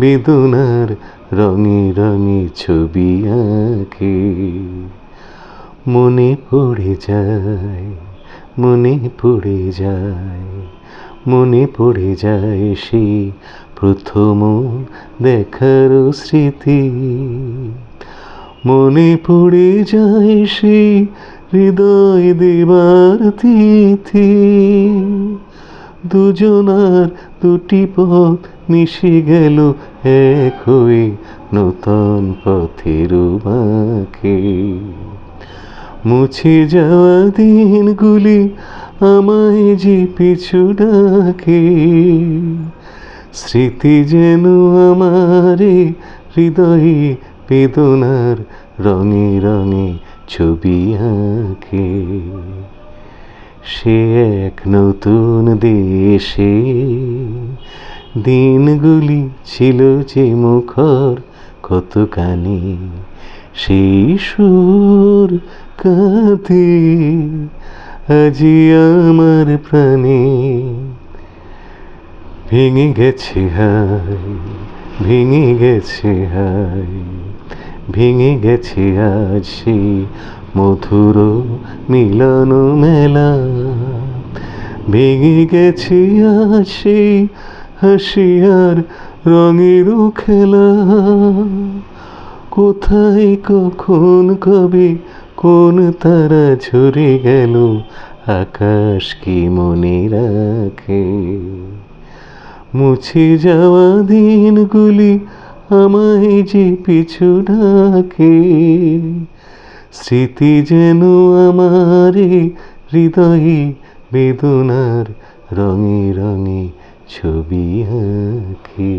বেদনার রঙে রঙে ছবি আঁকে। মনে পড়ে যায়, মনে পড়ে যায়, মনে পড়ে যায় সেই প্রথম দেখার স্মৃতি। মনে পড়ে যায় সেই হৃদয় দেবার তিথি। দুজনার দুটি পথ মিশে গেল এক হয়ে নতুন পথের বাঁকে মুছে যাওয়া দিনগুলি আমায় যে পিছু ডাকে, স্মৃতি যেন আমারে হৃদয়ে বেদনার রঙে রঙে ছবি আঁকে। সে এক নতুন দেশে দিনগুলি ছিল যে মুখর কত গানে সেই সুর কাঁদে আজি আমার প্রাণে ভেঙে গেছে হাই ভেঙে গেছে হাই ভেঙে গেছে আজ মধুর মিলন মেলা। ভেঙে গেছে আজ হাসি আর রঙেরও খেলা। কোথায় কখন কবে কোন তারা ঝরে গেল, আকাশ কি মনে রাখে? মুছে যাওয়া দিনগুলি আমায় যে পিছু ডাকে, স্মৃতি যেন আমারে হৃদয়ে বেদনার রঙে রঙে ছবি আঁকে